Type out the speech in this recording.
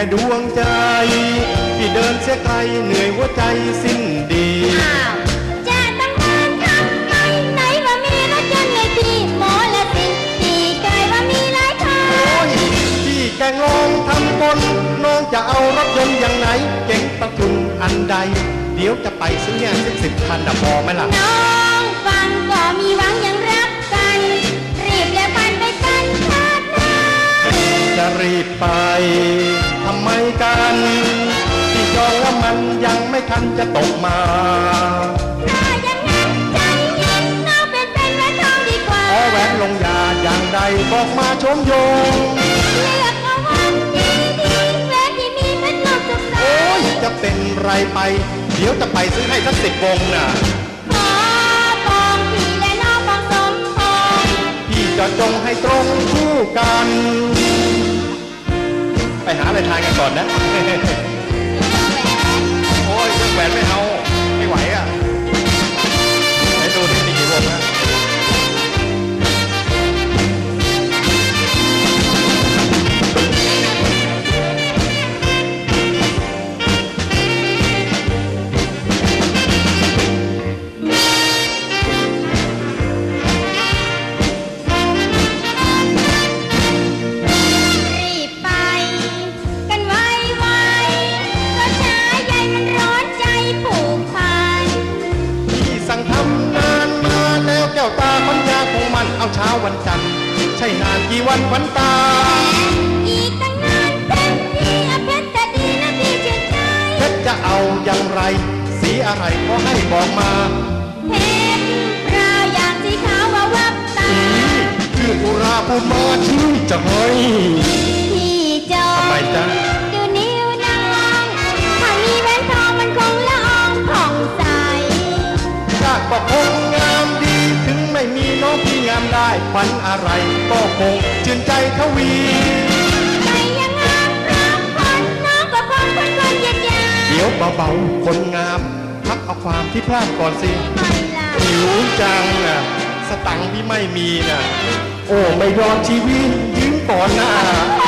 ม่ดวงใจ พี่เดินเสียไกลเหนื่อยหัวใจสิ้นดีอ้าวจะต้องเดินทำไมไหนว่ามีรถยนต์ในที่หมอละสิที่ไกลว่ามีหลายทาโอ้งยพี่แกงลองทำบนน้องจะเอารถยนต์อย่างไหน เก่งประทุนอันใด เดี๋ยวจะไปซื้อเนี่ยสิบสิบคันนะพอไหมล่ะน้องฟังก็มีหวังยังรักกัน รีบแล้วพันไปกันชาติหน้าจะรีบไปทำไม กันที่จองแล้วมันยังไม่ทันจะตกมาถ้าอย่างนั้นใจเย็นน้องเป็นเป็นแหวนทองดีกว่าขอแหวนลงยาอย่างใดบอกมาชมโยงเลือกเอาวันดีดีๆแหวนที่มีเพชรลูกสุดสาโอ้ยยจะเป็นไรไป เดี๋ยวจะไปซื้อให้สักสิบวงน่ะขอปองพี่และน้องปองสมพงษ์พี่จะจงให้ตรงคู่กัน ไปทานกันก่อนนะ วันจันทร์ใช่นานกี่วันขวัญตาอีกตั้งนานเต็มที่เอาเพชรแต่ดีนะพี่ชื่นใจเพชรจะเอาอย่างไร สีอะไรขอให้บอกมาเพชรราวอย่างสีขาวว่าวับตาชื่ออุราพูดมาชื่อจะเฮ้ยพี่จอทำไมจ๊ะ ได้ฝันอะไรก็คงชื่นใจทวีไม่ยังงามพร้อมคนน้องก็คงคนคนเย็นยาเดี๋ยวเบาๆคนงาม พักเอาความที่พลาดก่อนสิไม่ล่ะหิวจังน่ะสตังค์พี่ไม่มีน่ะ โอ้ไม่ยอมชีวิตยืมก่อนนะโอ้โอ้ย